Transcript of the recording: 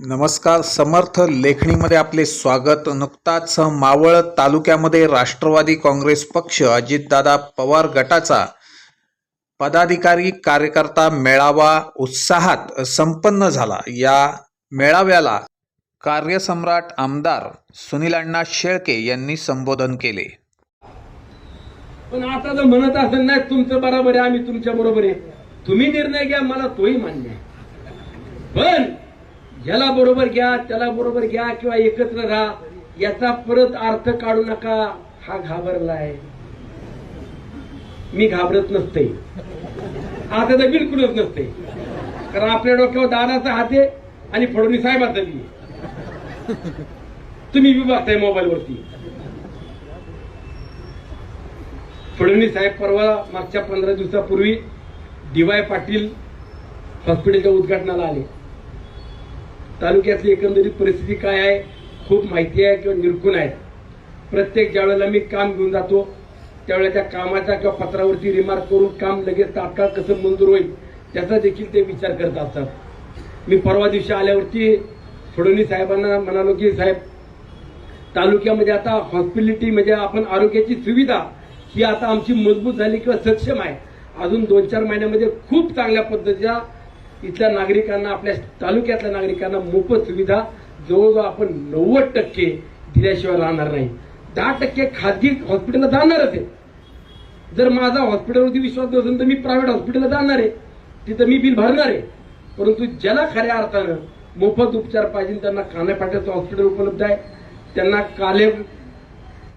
नमस्कार समर्थ लेखणीमध्ये आपले स्वागत. नुकताच मावळ तालुक्यामध्ये राष्ट्रवादी काँग्रेस पक्ष अजितदादा पवार गटाचा पदाधिकारी कार्यकर्ता मेळावा उत्साहात संपन्न झाला. या मेळाव्याला कार्यसम्राट आमदार सुनील अण्णा शेळके यांनी संबोधन केले. पण आता जर म्हणत असेल नाही तुमचं बरोबर आहे आम्ही तुमच्या बरोबर आहे. तुम्ही निर्णय घ्या मला तोही मान्य पण ज्याला बरोबर घ्या त्याला बरोबर घ्या किंवा एकत्र राहा याचा परत अर्थ काढू नका हा घाबरलाय. मी घाबरत नसते. आता तर बिलकुलच नसते. कारण आपल्या डोक्यावर दादाचा हात आहे आणि फडणवीस साहेबाचा बी तुम्ही बी बघताय मोबाईलवरती. फडणवीस साहेब परवा मागच्या पंधरा दिवसापूर्वी डी वाय पाटील हॉस्पिटलच्या उद्घाटनाला आले. तालुक्यातली एकंदरीत परिस्थिती काय आहे खूप माहिती आहे किंवा निरखून आहे. प्रत्येक ज्यावेळेला मी काम घेऊन जातो त्यावेळेला त्या कामाच्या किंवा पत्रावरती रिमार्क करून काम लगेच तात्काळ कसं मंजूर होईल त्याचा देखील ते विचार करत असतात. मी परवा दिवशी आल्यावरती फडणवीस साहेबांना म्हणालो की साहेब तालुक्यामध्ये आता हॉस्पिटलिटी म्हणजे आपण आरोग्याची सुविधा ही आता आमची मजबूत झाली किंवा सक्षम आहे. अजून दोन चार महिन्यामध्ये खूप चांगल्या पद्धतीच्या इथल्या नागरिकांना आपल्या तालुक्यातल्या नागरिकांना मोफत सुविधा जवळजवळ आपण नव्वद टक्के दिल्याशिवाय राहणार नाही. दहा टक्के खाजगी हॉस्पिटलला जाणारच आहे. जर माझा हॉस्पिटलवरती विश्वास नसेल तर मी प्रायव्हेट हॉस्पिटलला जाणार आहे. तिथं मी बिल भरणार आहे. परंतु ज्याला खऱ्या अर्थानं मोफत उपचार पाहिजे त्यांना कानापाट्याचं हॉस्पिटल उपलब्ध आहे. त्यांना काले